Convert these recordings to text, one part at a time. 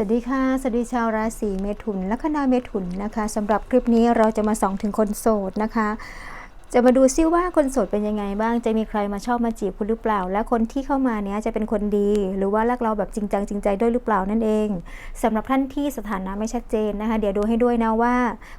สวัสดีค่ะ สวัสดีชาวราศีเมถุนและคณาเมถุนนะคะสำหรับคลิปนี้เราจะมาส่องถึงคนโสดนะคะ จะมาดูซิว่าคนโสดเป็นยังไงบ้าง จะมีใครมาชอบมาจีบคุณหรือเปล่า และคนที่เข้ามาเนี้ยจะเป็นคนดี หรือว่ารักเราแบบจริงจังจริงใจด้วยหรือเปล่านั่นเองสำหรับท่านที่สถานะไม่ชัดเจนนะคะ เดี๋ยวดูให้ด้วยนะว่า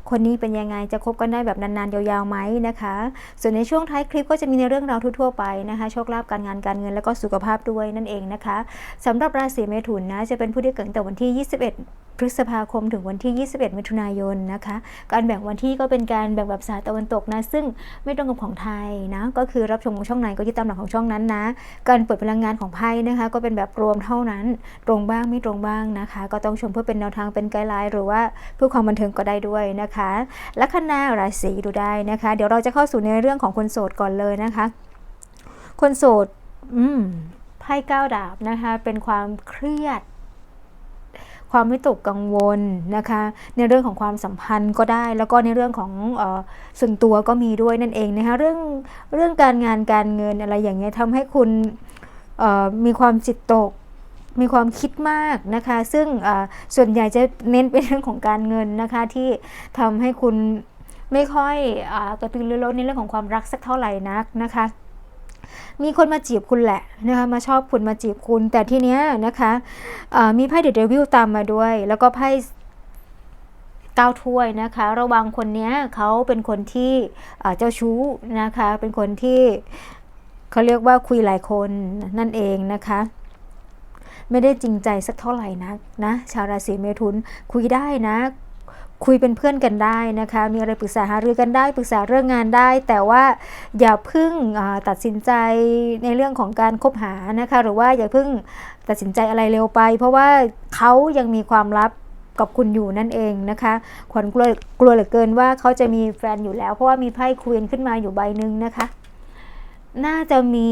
คนนี้เป็นยังไงจะคบกันได้แบบนานๆยาวๆไหมนะคะ ส่วนในช่วงท้ายคลิปก็จะมีในเรื่องราวทั่วๆไปนะคะโชคลาภการงานการเงินแล้วก็สุขภาพด้วยนั่นเองนะคะสำหรับราศีเมถุนนะจะเป็นผู้ที่เกิดตั้งแต่วันที่ 21 พฤษภาคมถึงวันที่ 21 มิถุนายนนะคะ การแบ่งวันที่ก็เป็นการแบ่งแบบสายตะวันตกนะ ซึ่งไม่ตรงกับของไทยนะ ก็คือรับชมของช่องไหนก็ยึดตามหลักของช่องนั้นนะ การเปิดพลังงานของไพ่นะคะ ก็เป็นแบบรวมเท่านั้น ตรงบ้างไม่ตรงบ้างนะคะ ก็ต้องชมเพื่อเป็นแนวทางเป็นไกด์ไลน์หรือว่าเพื่อความบันเทิงก็ได้ด้วยนะคะลัคนาราศีดูได้นะคะ เดี๋ยวเราจะเข้าสู่ในเรื่องของคนโสดก่อนเลยนะคะ คนโสด อืมไพ่เก้าดาบนะคะ เป็นความเครียด ความไม่ตกกังวลนะคะ ในเรื่องของความสัมพันธ์ก็ได้ แล้วก็ในเรื่องของออส่วนตัวก็มีด้วยนั่นเองนะคะเรื่องเรื่องการงานการเงินอะไรอย่างเงี้ยทำให้คุณมีความจิตตกมีความคิดมากนะคะ ซึ่งส่วนใหญ่จะเน้นเป็นเรื่องของการเงินนะคะ ที่ทำให้คุณไม่ค่อยอกระตือรือร้นในเรื่องของความรักสักเท่าไหร่นักนะคะ มีคนมาจีบคุณแหละนะคะมาชอบคุณมาจีบคุณ แต่ทีเนี้ยนะคะมีไพ่เดอะเดวิลตามมาด้วย แล้วก็ไพ่เก้าถ้วยนะคะ ระวังคนเนี้ยเขาเป็นคนที่เอ่อเจ้าชู้นะคะ เป็นคนที่เขาเรียกว่าคุยหลายคนนั่นเองนะคะ ไม่ได้จริงใจสักเท่าไหร่นักนะ ชาวราศีเมถุนคุยได้นะ คุยเป็นเพื่อนกันได้นะคะ มีอะไรปรึกษาหารือกันได้ ปรึกษาเรื่องงานได้ แต่ว่าอย่าเพึ่งตัดสินใจในเรื่องของการคบหานะคะ หรือว่าอย่าเพึ่งตัดสินใจอะไรเร็วไป เพราะว่าเขายังมีความลับกับคุณอยู่นั่นเองนะคะขวัญกลัวกลัวเหลือเกินว่าเขาจะมีแฟนอยู่แล้ว เพราะว่ามีไพ่ควีนขึ้นมาอยู่ใบหนึ่งนะคะ น่าจะมี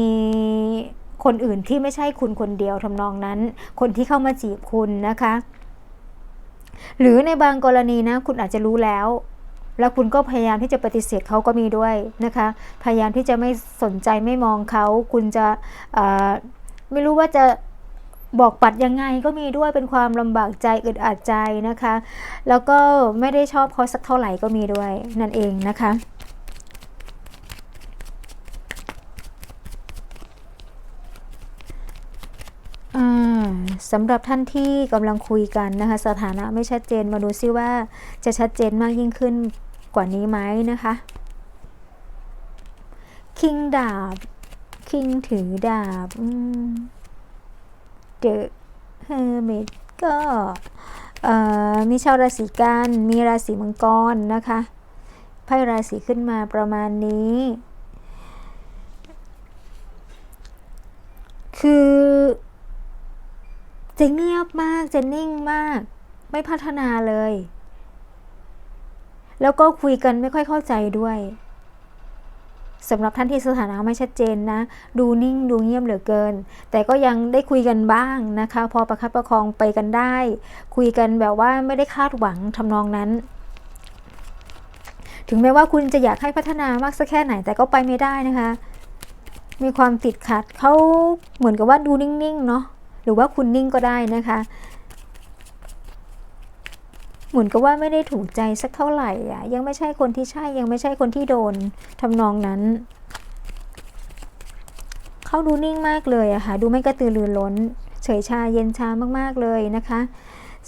คนอื่นที่ไม่ใช่คุณคนเดียวทำนองนั้น คนที่เข้ามาจีบคุณนะคะ หรือในบางกรณีนะคุณอาจจะรู้แล้ว แล้วคุณก็พยายามที่จะปฏิเสธเขาก็มีด้วยนะคะ พยายามที่จะไม่สนใจไม่มองเขา คุณจะไม่รู้ว่าจะบอกปัดยังไงก็มีด้วยเป็นความลำบากใจอึดอัดใจนะคะ แล้วก็ไม่ได้ชอบเขาสักเท่าไหร่ก็มีด้วยนั่นเองนะคะ อ่า สำหรับท่านที่กำลังคุยกันนะคะสถานะไม่ชัดเจนมาดูซิว่าจะชัดเจนมากยิ่งขึ้นกว่านี้ไหมนะคะคิงดาบคิงถือดาบเดอะเฮอร์มิตก็มีชาวราศีกันมีราศีมังกรนะคะไพ่ราศีขึ้นมาประมาณนี้ คือ จะเงียบมากจะนิ่งมาก ไม่พัฒนาเลย แล้วก็คุยกันไม่ค่อยเข้าใจด้วยสำหรับท่านที่สถานะไม่ชัดเจนนะ ดูนิ่งดูเงียบเหลือเกิน แต่ก็ยังได้คุยกันบ้างนะคะ พอประคับประคองไปกันได้ คุยกันแบบว่าไม่ได้คาดหวังทำนองนั้น ถึงแม้ว่าคุณจะอยากให้พัฒนามากสักแค่ไหนแต่ก็ไปไม่ได้นะคะ มีความติดขัดเขาเหมือนกับว่าดูนิ่งๆเนาะ รือว่าคุณนิ่งก็ได้นะคะ เหมือนกับว่าไม่ได้ถูกใจสักเท่าไหร่อะยังไม่ใช่คนที่ใช่ยังไม่ใช่คนที่โดนทำนองนั้นเขาดูนิ่งมากเลยอะค่ะดูไม่กระตือรือร้น เฉยชาเย็นชามากๆเลยนะคะ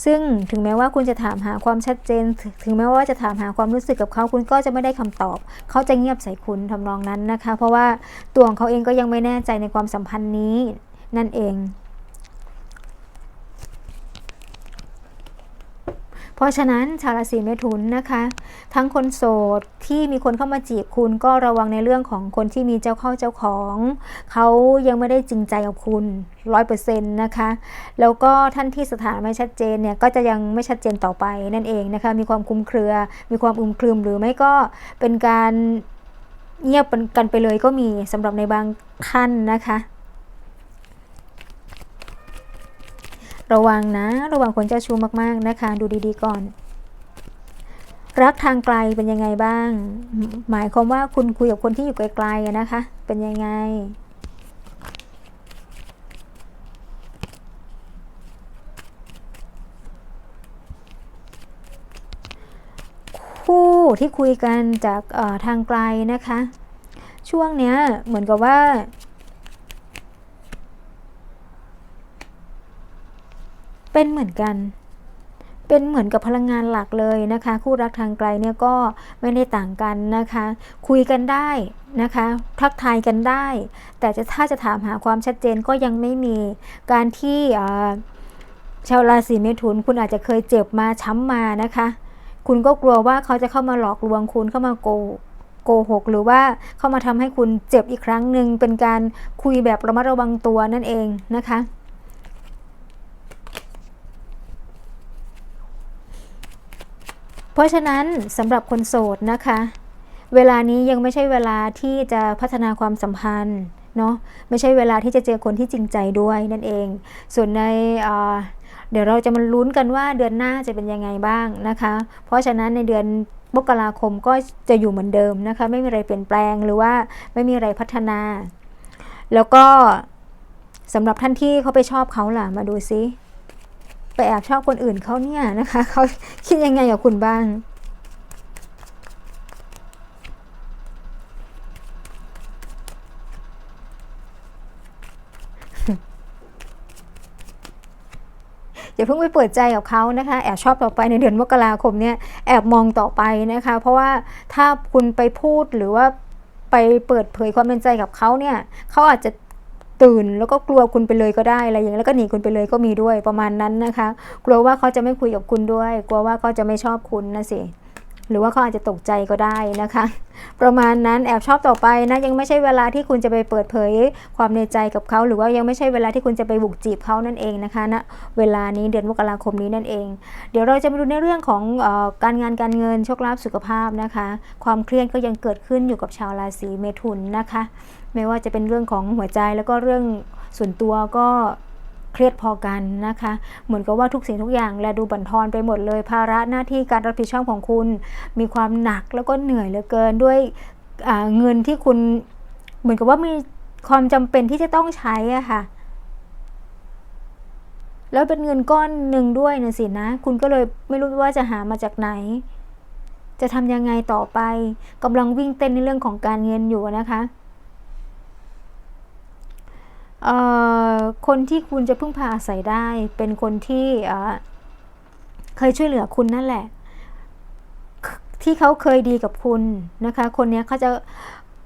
ซึ่งถึงแม้ว่าคุณจะถามหาความชัดเจน ถึงแม้ว่าจะถามหาความรู้สึกกับเขาคุณก็จะไม่ได้คำตอบ เขาจะเงียบใส่คุณทำนองนั้นนะคะ เพราะว่าตัวของเขาเองก็ยังไม่แน่ใจในความสัมพันธ์นี้นั่นเอง เพราะฉะนั้นชาวราศีเมถุนนะคะ ทั้งคนโสดที่มีคนเข้ามาจีบคุณก็ระวังในเรื่องของคนที่มีเจ้าเข้าเจ้าของ เขายังไม่ได้จริงใจกับคุณร้อยเปอร์เซ็นต์นะคะแล้วก็ท่านที่สถานะไม่ชัดเจนเนี่ยก็จะยังไม่ชัดเจนต่อไปนั่นเองนะคะมีความคลุมเครือ มีความอึมครึมหรือไม่ก็เป็นการเงียบกันไปเลยก็มีสำหรับในบางท่านนะคะ ระวังนะ ระวังคนเจ้าชู้มากๆนะคะ ดูดีๆก่อน รักทางไกลเป็นยังไงบ้าง หมายความว่าคุณคุยกับคนที่อยู่ไกลๆนะคะ เป็นยังไงคู่ที่คุยกันจากทางไกลนะคะ ช่วงเนี้ยเหมือนกับว่า เป็นเหมือนกัน เป็นเหมือนกับพลังงานหลักเลยนะคะ คู่รักทางไกลเนี่ยก็ไม่ได้ต่างกันนะคะ คุยกันได้นะคะ ทักทายกันได้ แต่จะถ้าจะถามหาความชัดเจนก็ยังไม่มี การที่ชาวราศีเมถุนคุณอาจจะเคยเจ็บมาช้ำมานะคะ คุณก็กลัวว่าเขาจะเข้ามาหลอกลวงคุณเข้ามาโกโกหกหรือว่าเข้ามาทำให้คุณเจ็บอีกครั้งหนึ่งเป็นการคุยแบบระมัดระวังตัวนั่นเองนะคะ เพ ราะฉะนั้นสำหรับคนโสดนะคะ เวลานี้ยังไม่ใช่เวลาที่จะพัฒนาความสัมพันธ์เนาะไม่ใช่เวลาที่จะเจอคนที่จริงใจด้วยนั่นเอง ส่วนในเดี๋ยวเราจะมาลุ้นกันว่าเดือนหน้าจะเป็นยังไงบ้างนะคะ เพราะฉะนั้นในเดือนมกราคมก็จะอยู่เหมือนเดิมนะคะ ไม่มีอะไรเปลี่ยนแปลงหรือว่าไม่มีอะไรพัฒนา แล้วก็สำหรับท่านที่เขาไปชอบเขาล่ะมาดูซิ ไปแอบชอบคนอื่นเขาเนี่ยนะคะเขาคิดยังไงกับคุณบ้างอย่าเพิ่งไปเปิดใจกับเขานะคะ แอบชอบต่อไปในเดือนมกราคมเนี่ยแอบมองต่อไปนะคะ เพราะว่าถ้าคุณไปพูดหรือว่าไปเปิดเผยความเป็นใจกับเขาเนี่ยเขาอาจจะ ตื่นแล้วก็กลัวคุณไปเลยก็ได้อะไรอย่างนี้แล้วก็หนีคุณไปเลยก็มีด้วยประมาณนั้นนะคะ กลัวว่าเขาจะไม่คุยกับคุณด้วย กลัวว่าเขาจะไม่ชอบคุณนะสิหรือว่าเขาอาจจะตกใจก็ได้นะคะ ประมาณนั้นแอบชอบต่อไปนะยังไม่ใช่เวลาที่คุณจะไปเปิดเผยความในใจกับเขา หรือว่ายังไม่ใช่เวลาที่คุณจะไปบุกจีบเขานั่นเองนะคะณนะเวลานี้เดือนมกราคมนี้นั่นเอง เดี๋ยวเราจะมาดูในเรื่องของออการงานการเงินโชคลาภสุขภาพนะคะ ความเครียดก็ยังเกิดขึ้นอยู่กับชาวราศีเมถุนนะคะ ไม่ว่าจะเป็นเรื่องของหัวใจแล้วก็เรื่องส่วนตัวก็เครียดพอกันนะคะ เหมือนกับว่าทุกสิ่งทุกอย่างและดูบั่นทอนไปหมดเลย ภาระหน้าที่การรับผิดชอบของคุณ มีความหนักแล้วก็เหนื่อยเหลือเกินด้วยเงินที่คุณเหมือนกับว่ามีความจำเป็นที่จะต้องใช้อะค่ะ แล้วเป็นเงินก้อนหนึ่งด้วยนะสินะ คุณก็เลยไม่รู้ว่าจะหามาจากไหน จะทำยังไงต่อไปกำลังวิ่งเต้นในเรื่องของการเงินอยู่นะคะ คนที่คุณจะพึ่งพาอาศัยได้ เป็นคนที่เคยช่วยเหลือคุณนั่นแหละ ที่เขาเคยดีกับคุณนะคะ คนนี้เขาจะ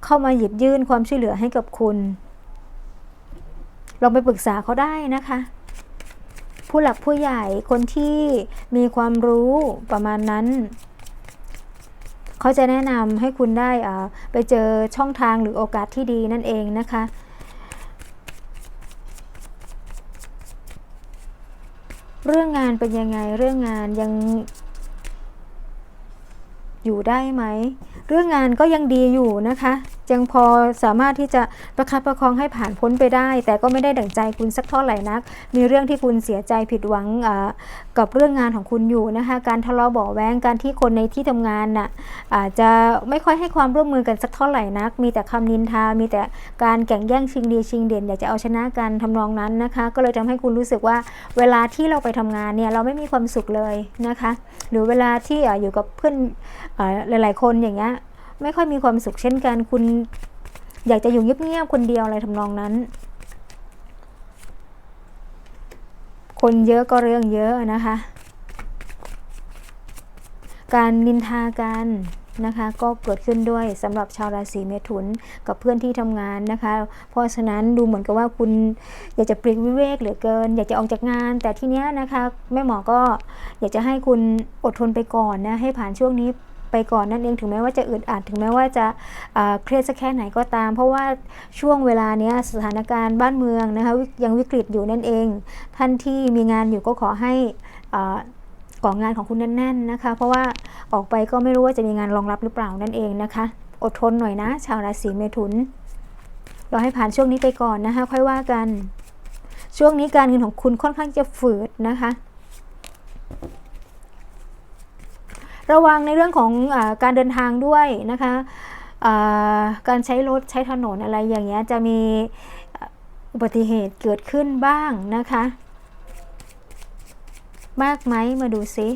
เข้ามาหยิบยื่นความช่วยเหลือให้กับคุณลองไปปรึกษาเขาได้นะคะ ผู้หลักผู้ใหญ่คนที่มีความรู้ประมาณนั้นเขาจะแนะนำให้คุณได้ไปเจอช่องทางหรือโอกาสที่ดีนั่นเองนะคะ เรื่องงานเป็นยังไงเรื่องงานยังอยู่ได้ไหม เรื่องงานก็ยังดีอยู่นะคะ ยังพอสามารถที่จะประคับประคองให้ผ่านพ้นไปได้ แต่ก็ไม่ได้ดั่งใจคุณสักเท่าไหร่นัก มีเรื่องที่คุณเสียใจผิดหวังกับเรื่องงานของคุณอยู่นะคะการทะเลาะเบาแวงการที่คนในที่ทำงานน่ะอาจจะไม่ค่อยให้ความร่วมมือกันสักเท่าไหร่นัก มีแต่คำนินทา มีแต่การแข่งแย่งชิงดีชิงเด่น อยากจะเอาชนะกันทำนองนั้นนะคะ ก็เลยทำให้คุณรู้สึกว่าเวลาที่เราไปทำงานเนี่ยเราไม่มีความสุขเลยนะคะ หรือเวลาที่อยู่กับเพื่อนหลาย ๆ คนอย่างเงี้ย ไม่ค่อยมีความสุขเช่นกันคุณอยากจะอยู่เงียบๆคนเดียวอะไรทำนองนั้น คนเยอะก็เรื่องเยอะนะคะ การนินทากันนะคะก็เกิดขึ้นด้วยสำหรับชาวราศีเมถุนกับเพื่อนที่ทำงานนะคะ เพราะฉะนั้นดูเหมือนกับว่าคุณอยากจะปลีกวิเวกเหลือเกิน อยากจะออกจากงาน แต่ทีเนี้ยนะคะแม่หมอก็อยากจะให้คุณอดทนไปก่อนนะให้ผ่านช่วงนี้ ไปก่อนนั่นเองถึงแม้ว่าจะอึดอัดถึงแม้ว่าจะเครียดสักแค่ไหนก็ตาม เพราะว่าช่วงเวลานี้สถานการณ์บ้านเมืองนะคะยังวิกฤตอยู่นั่นเอง ท่านที่มีงานอยู่ก็ขอให้ก่องานของคุณแน่นๆนะคะ เพราะว่าออกไปก็ไม่รู้ว่าจะมีงานรองรับหรือเปล่านั่นเองนะคะ อดทนหน่อยนะ ชาวราศีเมถุนเรอให้ผ่านช่วงนี้ไปก่อนนะคะ ค่อยว่ากัน ช่วงนี้การเงินของคุณค่อนข้างจะฝืดนะคะ ระวังในเรื่องของอการเดินทางด้วยนะคะการใช้รถใช้ถนนอะไรอย่างเงี้ยจะมีอุบัติเหตุเกิดขึ้นบ้างนะคะ มากไหมมาดูซิ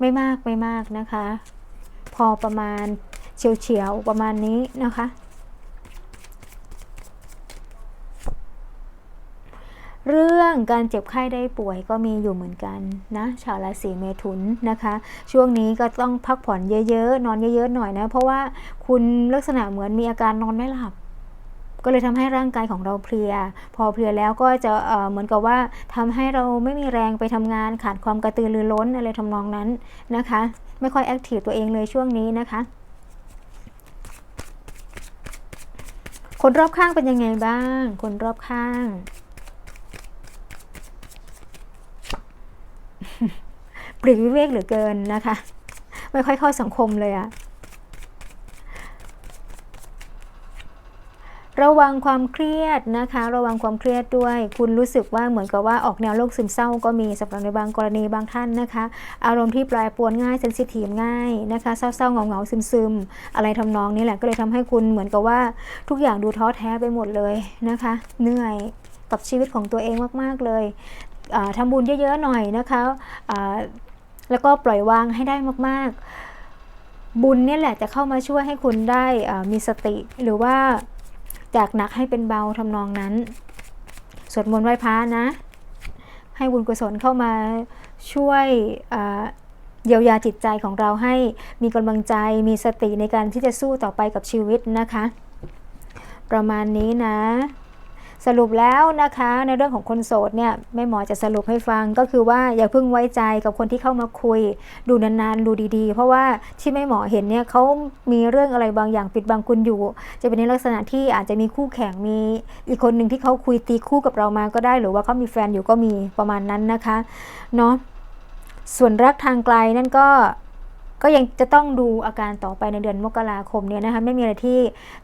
ไม่มากไม่มากนะคะ พอประมาณเฉียวๆประมาณนี้นะคะ เรื่ื่องการเจ็บไข้ได้ป่วยก็มีอยู่เหมือนกันนะ ชาวราศีเมถุนนะคะ ช่วงนี้ก็ต้องพักผ่อนเยอะๆ นอนเยอะๆหน่อยนะ เพราะว่าคุณลักษณะเหมือนมีอาการนอนไม่หลับ ก็เลยทำให้ร่างกายของเราเพลีย พอเพลียแล้วก็จะเเหมือนกับว่าทำให้เราไม่มีแรงไปทำงานขาดความกระตือรือร้นอะไรทำนองนั้นนะคะ ไม่ค่อยแอคทีฟตัวเองเลยช่วงนี้นะคะคนรอบข้างเป็นยังไงบ้าง คนรอบข้าง ป ลีกวิเวกเหลือเกินนะคะ ไม่ค่อยเข้าสังคมเลยอะระวังความเครียดนะคะ ระวังความเครียดด้วย คุณรู้สึกว่าเหมือนกับว่าออกแนวโรคซึมเศร้าก็มีสำหรับในบางกรณีบางท่านนะคะ อารมณ์ที่แปรปวนง่ายเซนซิทีฟง่ายนะคะเศร้าๆเหงาๆซึมๆอะไรทำนองนี้แหละก็เลยทำให้คุณเหมือนกับว่าทุกอย่างดูท้อแท้ไปหมดเลยนะคะ เหนื่อยกับชีวิตของตัวเองมากๆเลยทำบุญเยอะๆหน่อยนะคะ แล้วก็ปล่อยวางให้ได้มาก ๆ บุญเนี่ยแหละจะเข้ามาช่วยให้คุณได้มีสติ หรือว่าจากหนักให้เป็นเบาทำนองนั้น สวดมนต์ไหว้พระนะ ให้บุญกุศลเข้ามาช่วยเยียวยาจิตใจของเราให้มีกำลังใจมีสติในการที่จะสู้ต่อไปกับชีวิตนะคะ ประมาณนี้นะ สรุปแล้วนะคะในเรื่องของคนโสดเนี่ยแม่หมอจะสรุปให้ฟังก็คือว่าอย่าเพิ่งไว้ใจกับคนที่เข้ามาคุย ดูนานๆดูดีๆ เพราะว่าที่แม่หมอเห็นเนี่ยเขามีเรื่องอะไรบางอย่างปิดบังคุณอยู่ จะเป็นในลักษณะที่อาจจะมีคู่แข่งมีอีกคนหนึ่งที่เขาคุยตีคู่กับเรามาก็ได้ หรือว่าเขามีแฟนอยู่ก็มีประมาณนั้นนะคะเนาะส่วนรักทางไกลนั่นก็ ก็ยังจะต้องดูอาการต่อไปในเดือนมกราคมเนี่ยนะคะไม่มีอะไรที่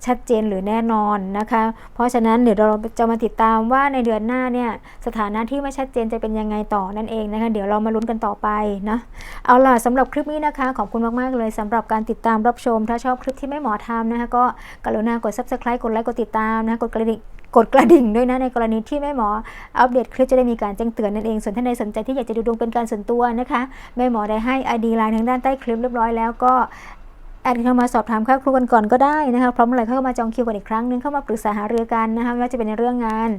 ชัดเจนหรือแน่นอนนะคะ เพราะฉะนั้นเดี๋ยวเราจะมาติดตามว่าในเดือนหน้าเนี่ยสถานะที่ไม่ชัดเจนจะเป็นยังไงต่อนั่นเองนะคะ เดี๋ยวเรามาลุ้นกันต่อไปนะเอาล่ะสำหรับคลิปนี้นะคะขอบคุณมากๆเลยสำหรับการติดตามรับชม ถ้าชอบคลิปที่ไม่หมอทำนะคะก็กรุณากด subscribe กดไลค์กดติดตามนะกดกระดิ่ง กดกระดิ่งด้วยนะในกรณีที่แม่หมออัปเดตคลิปจะได้มีการแจ้งเตือนนั่นเองส่วนท่านใดสนใจที่อยากจะดูดวงเป็นการส่วนตัวนะคะแม่หมอได้ให้อดีไลน์ทางด้านใต้คลิปเรียบร้อยแล้วก็ แอดเข้ามาสอบถามค่าครูกันก่อนก็ได้นะคะพร้อมอะไรเข้ามาจองคิวกันอีกครั้งนึงเข้ามาปรึกษาหารือกันนะคะไม่ว่าจะเป็นในเรื่องงาน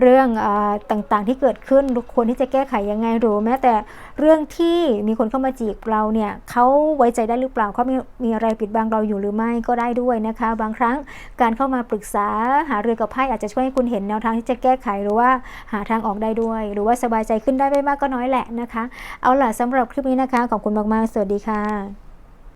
เรื่องอต่างๆที่เกิดขึ้นควรที่จะแก้ไขยังไงหรือแม้แต่เรื่องที่มีคนเข้ามาจีบเราเนี่ยเขาไว้ใจได้หรือเปล่าเขามีมีอะไรปิดบังเราอยู่หรือไม่ก็ได้ด้วยนะคะ บางครั้งการเข้ามาปรึกษาหารือกับไพ่อาจจะช่วยให้คุณเห็นแนวทางที่จะแก้ไขหรือว่าหาทางออกได้ด้วย หรือว่าสบายใจขึ้นได้ไม่มากก็น้อยแหละนะคะ เอาล่ะสำหรับคลิปนี้นะคะขอบคุณมากๆสวัสดีค่ะ